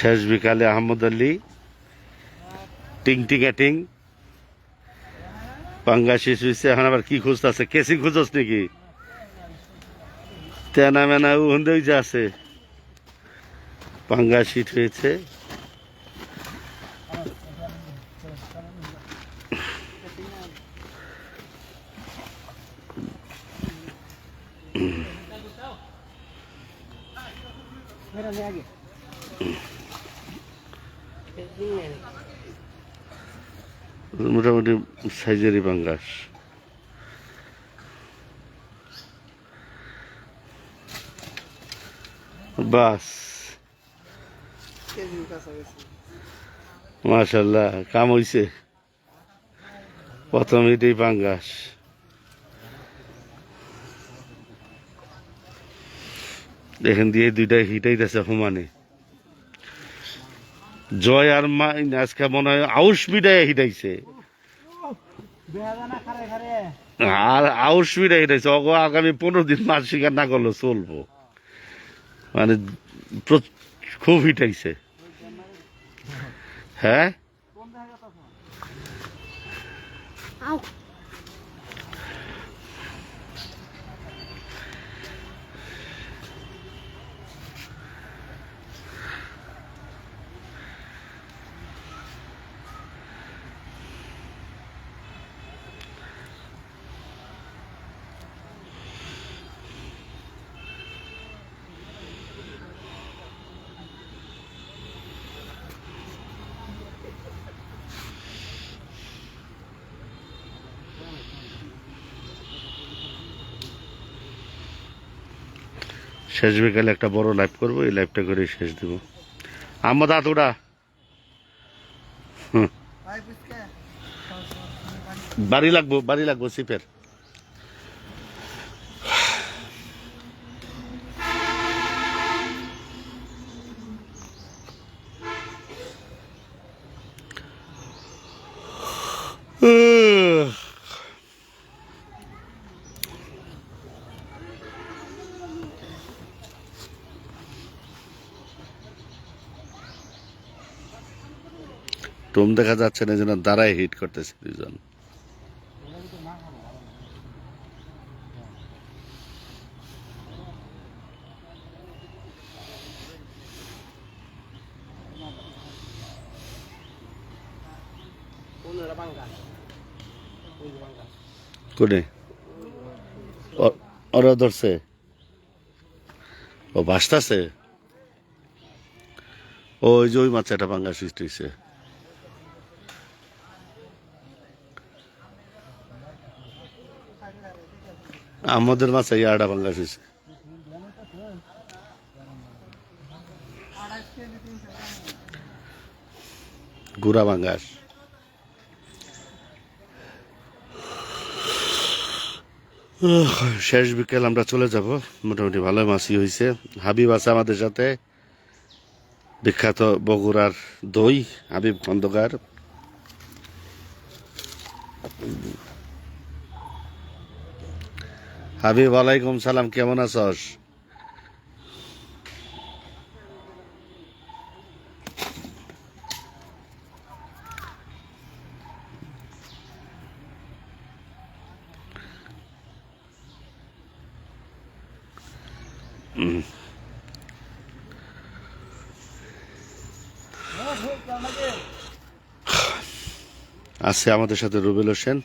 শেষ বিকালে আহমদ আলী, টিং টিং টিং। পাঙ্গা শেষ হয়েছে এখন আবার কি খুঁজতেছে কেসি খুঁজস নাকি? তেনা মেনা উহন্দই যে আছে। পাঙ্গা শীত হয়েছে মোটামুটি সাইজেরই পাঙ্গাস বাস। মাশাল্লাহ কাম হইছে। প্রথম এটাই পাঙ্গাস এখান দিয়ে দুইটা হিটাইতেছে সমানে জয় আর মা, আজকে মনে হয় আউস বিদায় হিটাইছে। আর আউস বিদায় হিটাইছে। অগ, আগামী পনেরো দিন মাস শিকার না করলে চলবো। মানে খুব হিটাইছে। হ্যাঁ? শেষ বিকালে একটা বড় লাইভ করব, এই লাইভটা করে শেষ দেব। আমার দাদুরা বাড়ি লাগবো বাড়ি লাগবো সিপের টোম দেখা যাচ্ছে না যেন দাঁড়ায় হিট করতেছে দুজন ও- বাসতাছে? ওই যে ওই মাছ একটা ভাঙ্গা সৃষ্টি হয়েছে আমাদের মাছ এই আড়া ভাঙ্গা হয়েছে। গুড়া ভাঙ্গাস শেষ বিকেল, আমরা চলে যাব। মোটামুটি ভালো মাছই হয়েছে। হাবিব আছে আমাদের সাথে। বিখ্যাত বগুড়ার দই, হাবিব খন্দকার। হাবিব আলাইকুম সালাম কেমন আছস? আছে আমাদের সাথে রুবেল হোসেন।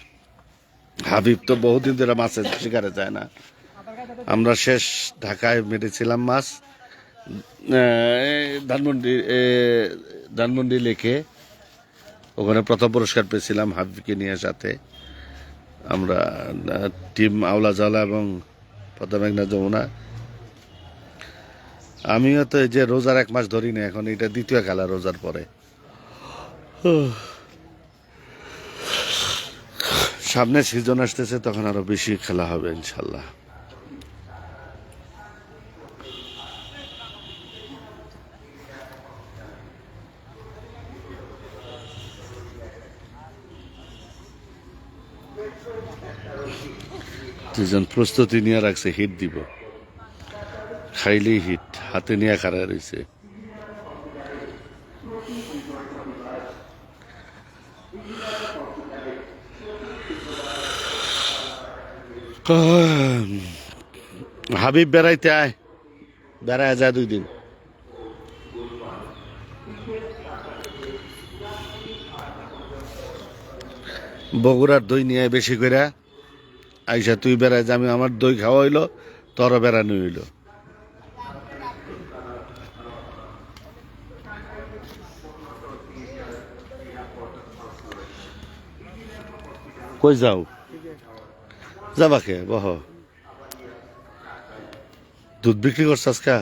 হাবিব তো বহুদিন ধরে মাছের শিকারে যায় না। আমরা শেষ ঢাকায় মেরেছিলাম মাছ। ধানমন্ডি ধানমন্ডি লেকে ওখানে প্রথম পুরস্কার পেয়েছিলাম হাবিবকে নিয়ে সাথে। আমরা টিম আওলা জালা এবং প্রথম মেঘনা যমুনা। আমিও তো এই যে রোজার এক মাস ধরি না এখন এটা দ্বিতীয় খেলা রোজার পরে। সামনে সিজন আসতেছে, তখন আরও বেশি খেলা হবে ইনশাল্লাহ দুজন প্রস্তুতি নিয়ে রাখছে হিট দিব। খাইলেই হিট হাতে নিয়ে খারা রয়েছে হাবিব বেড়াইতে আয়। বেড়ায় যায় দুই দিন। বগুড়ার দই নিয়ে বেশি করে আইসা তুই বেড়ায় আমি আমার দই খাওয়া হইল, তোরও বেড়ানো হইল। কই যাও? যাবা কে? বহ। দুধ বিক্রি করছ আজকা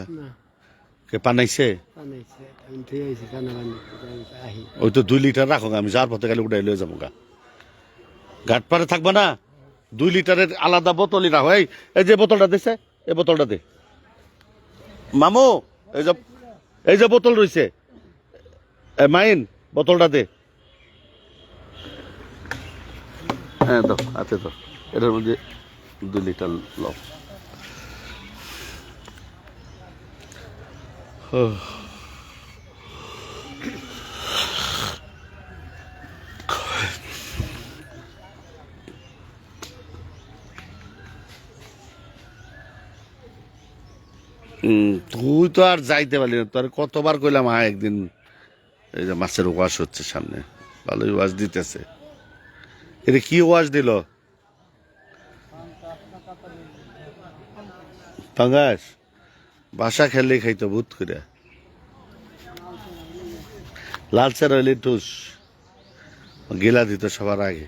কে পানাইছে? ওই তো দুই লিটার রাখো আমি যার পথে গেলে উঠাই লয়ে যাব গা। ঘাট পারে থাকবা না? দুই লিটারের আলাদা বোতলই রাখো। এই এই যে বোতলটা দিছে এই বোতলটা দে। মামু এই যে এই যে বোতল রইছে। এ, মাইন বোতলটা দে। হ্যাঁ দাও হাতে দাও। এটার মধ্যে দুই লিটার হুম, তুই তো আর যাইতে পারলি না। তোর কতবার কইলাম আয় একদিন এই যে মাছের ওয়াশ হচ্ছে সামনে। ভালোই ওয়াশ দিতেছে। এটা কি ওয়াশ দিল? পাঙ্গাস, বাসা খেললেই খাইতো ভূত করে। লাল চার হইলে টুস, গিলা দিত সবার আগে।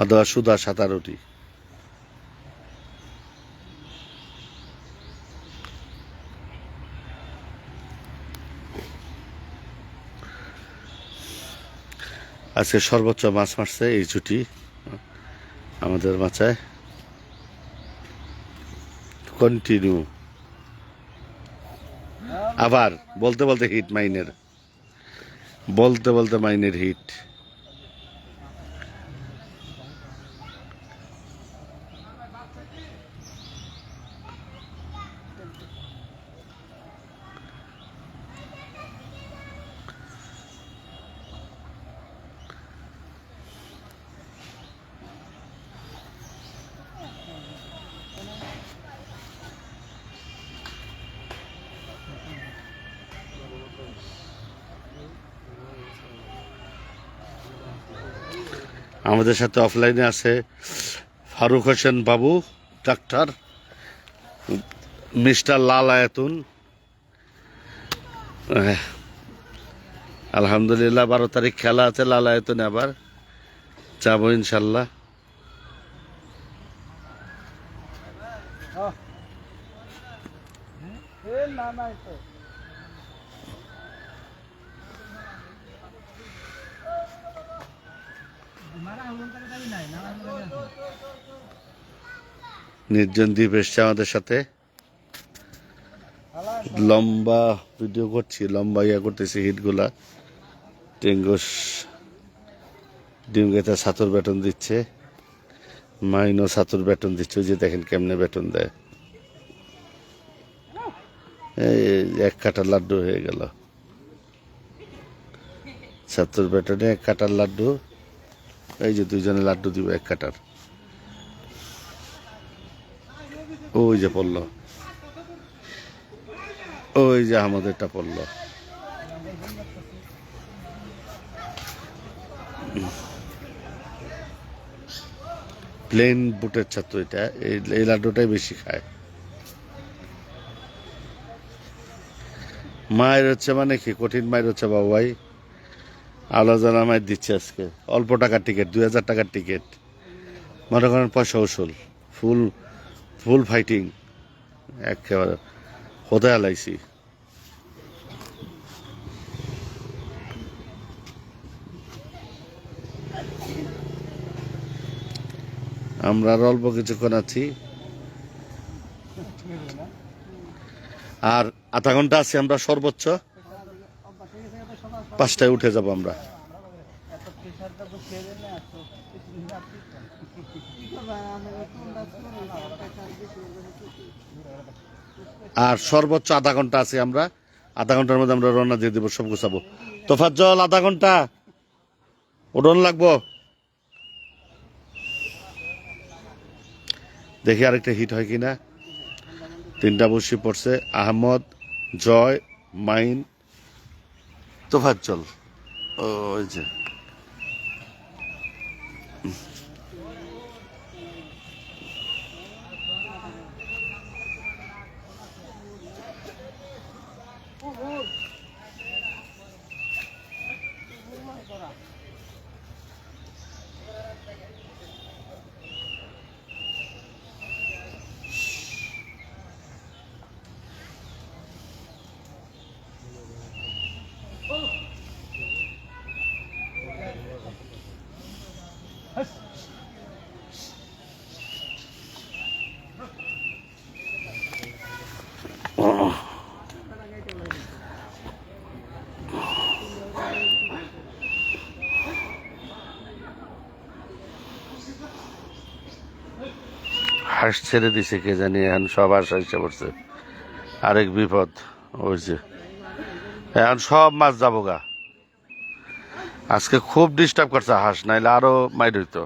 অথবা সুদা সাঁতার রুটি। আজকে সর্বোচ্চ মাছ মারছে এই ছুটি, আমাদের মাচায় কন্টিনিউ আবার বলতে বলতে হিট মাইনের। বলতে বলতে মাইনের হিট আমাদের সাথে অফলাইনে আছে ফারুক হোসেন বাবু, ডাক্তার, মিস্টার লাল আয়াতুন। আলহামদুলিল্লাহ, বারো তারিখ খেলা আছে, লাল আয়াতুন আবার যাব ইনশাল্লাহ। না না নির্জন দ্বীপ এসছে আমাদের সাথে। লম্বা ভিডিও করছি, লম্বা ইয়া করতেছি হিটগুলা। টেঙ্গুস ডিমগেতে ছাতুর বেতন দিচ্ছে। মাইনও ছাতুর বেতন দিচ্ছে যে দেখেন কেমনে বেতন দেয়। এই এক কাটার লাড্ডু হয়ে গেল। ছাতুর বেতনে এক কাটার লাড্ডু। এই যে দুইজনে লাড্ডু দিব এক কাটার। ওই যে পড়ল। ওই যে আমাদেরটা পড়ল। প্লেন বুটের ছাত্র এটা। এই লাড্ডুটাই বেশি খায়। মায়ের হচ্ছে মানে কি? কঠিন মায়ের হচ্ছে বাবু ভাই আলোচনা মায়ের দিচ্ছে আজকে। অল্প টাকার টিকিট দুই হাজার টাকার টিকিট মনে করেন পয়সা উসুল। ফুল ফুল ফাইটিং একেবারে হতে আলাইছি। আমরা আর অল্প কিছুক্ষণ আছি। আর আধা ঘণ্টা আছি আমরা সর্বোচ্চ। পাঁচটায় উঠে যাব আমরা। আর সর্বোচ্চ আধা ঘণ্টা আছে আমরা। আধা ঘণ্টার মধ্যে আমরা রওনা দিয়ে দেবো, সব গুছাবো। তোফাজ্জল আধা ঘণ্টা। উঠন লাগবো। দেখি আরেকটা হিট হয় কিনা। তিনটা বসি পড়ছে। আহমদ, জয়, মাইন তোফাজ্জল। ও ওই যে। হাঁস ছেড়ে দিছে কে জানি এখন সব হাঁস এসে পড়ছে। আরেক বিপদ যে। এখন সব মাছ যাব গা। আজকে খুব ডিস্টার্ব করছে হাঁস নাইলে আরও মাইর হইতো।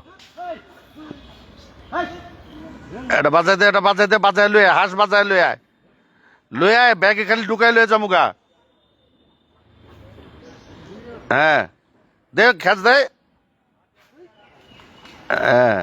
এটা বাজাই দে এটা বাজাই দে বাজাই লই আয়, হাঁস বাজাই লই আয়। লই আয় ব্যাগে খালি ঢুকাই লই যামুগা হ্যাঁ। দে খেচ দে। হ্যাঁ।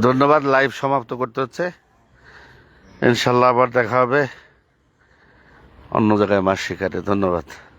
ধন্যবাদ লাইভ সমাপ্ত করতে হচ্ছে। ইনশাল্লাহ আবার দেখা হবে। অন্য জায়গায় মাছ শিকারে। ধন্যবাদ।